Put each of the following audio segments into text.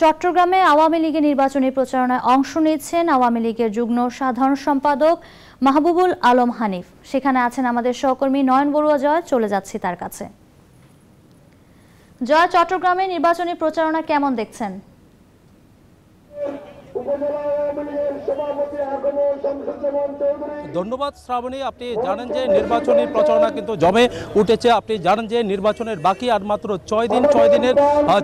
চট্টগ্রামে আওয়ামী লীগের নির্বাচনী প্রচারণায় অংশ নিচ্ছেন আওয়ামী লীগের যুগ্ম সাধারণ সম্পাদক মাহবুবুল আলম হানিফ। সেখানে আছেন আমাদের সহকর্মী নয়ন বড়ুয়া জয়। চলে যাচ্ছি তার কাছে। জয়, চট্টগ্রামে নির্বাচনী প্রচারণা কেমন দেখছেন? ধন্যবাদ, শ্রাবণী। আপনি জানেন যে নির্বাচনী প্রচারণা কিন্তু জমে উঠেছে। আপনি জানেন যে নির্বাচনের বাকি আর মাত্র ছয় দিন, ছয় দিনের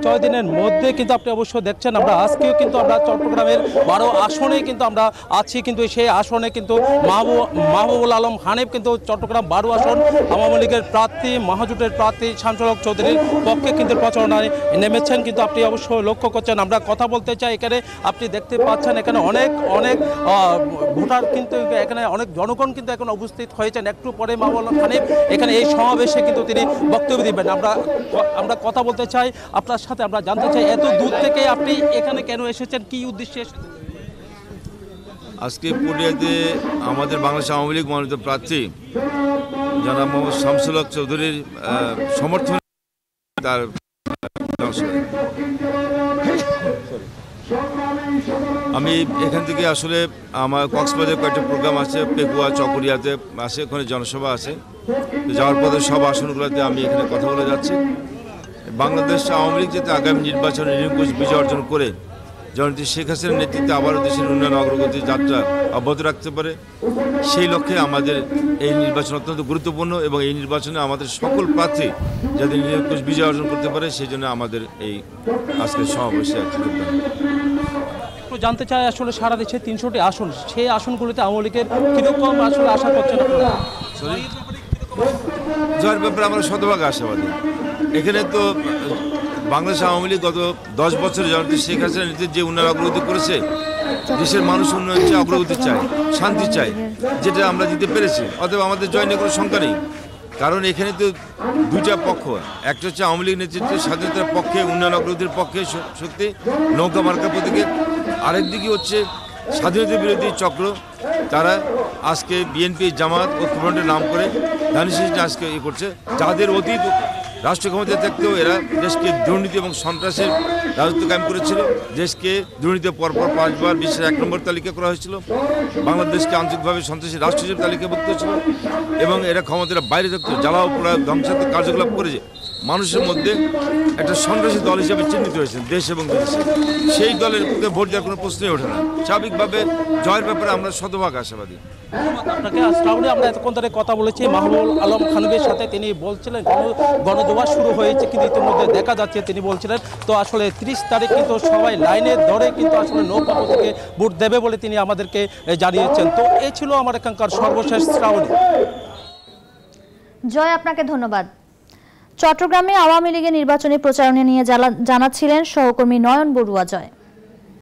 ছয় দিনের মধ্যে কিন্তু আপনি অবশ্য দেখছেন আমরা। আজকেও কিন্তু আমরা চট্টগ্রামের বারো আসনে কিন্তু আমরা আছি। কিন্তু সেই আসনে কিন্তু মাহবুব মাহবুবুল আলম হানিফ কিন্তু চট্টগ্রাম বারো আসন, আওয়ামী লীগের প্রার্থী, মহাজোটের প্রার্থী শামসুলক চৌধুরীর পক্ষে কিন্তু প্রচারণায় নেমেছেন। কিন্তু আপনি অবশ্যই লক্ষ্য করছেন, আমরা কথা বলতে চাই। এখানে আপনি দেখতে পাচ্ছেন, এখানে অনেক অনেক ভোটার কিন্তু এখানে অনেক জনগণ কিন্তু এখন উপস্থিত হয়েছেন। একটু পরে মাহবুল হানিফ এখানে এই সমাবেশে কিন্তু তিনি বক্তব্য দিবেন। আমরা আমরা কথা বলতে চাই, আপনার সাথে আমরা জানতে চাই, এত দূর থেকে আপনি এখানে কেন এসেছেন? কি উদ্দেশ্যে এসেছেন? আজকে পুরুলিয়াতে আমাদের বাংলাদেশ আওয়ামী লীগ মনোনীত প্রার্থী জনাব মোহাম্মদ শামসুল হক চৌধুরীর সমর্থন তার। আমি এখান থেকে আসলে আমার কক্সবাজার কয়েকটা প্রোগ্রাম আছে, পেকুয়া, চকরিয়াতে আছে, ওখানে জনসভা আছে। যাওয়ার পথে সব আসনগুলোতে আমি এখানে কথা বলে যাচ্ছি। বাংলাদেশ আওয়ামী লীগ যাতে আগামী নির্বাচনে নিরঙ্কুশ বিজয় অর্জন করে জননেত্রী শেখ হাসিনার নেতৃত্বে আবারও দেশের উন্নয়ন অগ্রগতির যাত্রা অব্যাহত রাখতে পারে। সেই লক্ষ্যে আমাদের এই নির্বাচন অত্যন্ত গুরুত্বপূর্ণ এবং এই নির্বাচনে আমাদের সকল প্রার্থী যাতে নিরঙ্কুশ বিজয় অর্জন করতে পারে সেই জন্য আমাদের এই আজকের সমাবেশে। একটু জানতে চাই আসলে সারা দেশে তিনশোটি আসন সেই আসনগুলিতে আওয়ামী লীগের কীরকম আসলে আশা করছেন জয়ের ব্যাপারে আমরা শতভাগ আশাবাদী। এখানে তো বাংলাদেশ আওয়ামী লীগ গত দশ বছরে জননেত্রী শেখ হাসিনা নেতৃত্বে যে উন্নয়ন অগ্রগতি করেছে, দেশের মানুষ উন্নয়ন চায়, অগ্রগতি চায়, শান্তি চায়, যেটা আমরা দিতে পেরেছি, অতএব আমাদের জয় নিয়ে কোনো শঙ্কা নেই। কারণ এখানে তো দুইটা পক্ষ, একটা হচ্ছে আওয়ামী লীগ নেতৃত্বের স্বাধীনতার পক্ষে, উন্নয়ন অগ্রগতির পক্ষে শক্তি, নৌকা মার্কা প্রতীকে আরেকদিকে হচ্ছে স্বাধীনতা বিরোধী চক্র, তারা আজকে বিএনপি জামাত ঐক্যফ্রন্টের নাম করে ধানিশিস আজকে ইয়ে করছে। যাদের অতীত রাষ্ট্র ক্ষমতায় থাকতেও এরা দেশকে দুর্নীতি এবং সন্ত্রাসের রাজত্ব কায়েম করেছিল। দেশকে দুর্নীতি পরপর পাঁচবার বিশ্বের এক নম্বর তালিকা করা হয়েছিল। বাংলাদেশকে আঞ্চলিকভাবে সন্ত্রাসী রাষ্ট্র হিসেবে তালিকাভুক্ত ছিল এবং এরা ক্ষমতার বাইরে থাকতো। জ্বালাও পোড়া ধ্বংসাত্মক কার্যকলাপ করেছে। মানুষের মধ্যে একটা সন্ত্রাসী দল হিসেবে চিহ্নিত হয়েছে দেশ এবং বিদেশে। সেই দলের পক্ষে ভোট দেওয়ার কোনো প্রশ্নই ওঠে না। স্বাভাবিকভাবে জয়ের ব্যাপারে আমরা শতভাগ আশাবাদী। আপনাকে শ্রাবণী আমরা এতক্ষণ ধরে কথা বলেছি। আলম খানবের সাথে তিনি বলছিলেন শুরু হয়েছে কিন্তু ইতিমধ্যে দেখা যাচ্ছে তিনি বলছিলেন। তো আসলে তিরিশ তারিখ কিন্তু সবাই লাইনে ধরে কিন্তু আসলে নৌকা থেকে ভোট দেবে বলে তিনি আমাদেরকে জানিয়েছেন। তো এই ছিল আমার এখানকার সর্বশেষ শ্রাবণী। জয় আপনাকে ধন্যবাদ। চট্টগ্রামে আওয়ামী লীগের নির্বাচনী প্রচারণা নিয়ে জানাচ্ছিলেন সহকর্মী নয়ন বড়ুয়া জয়।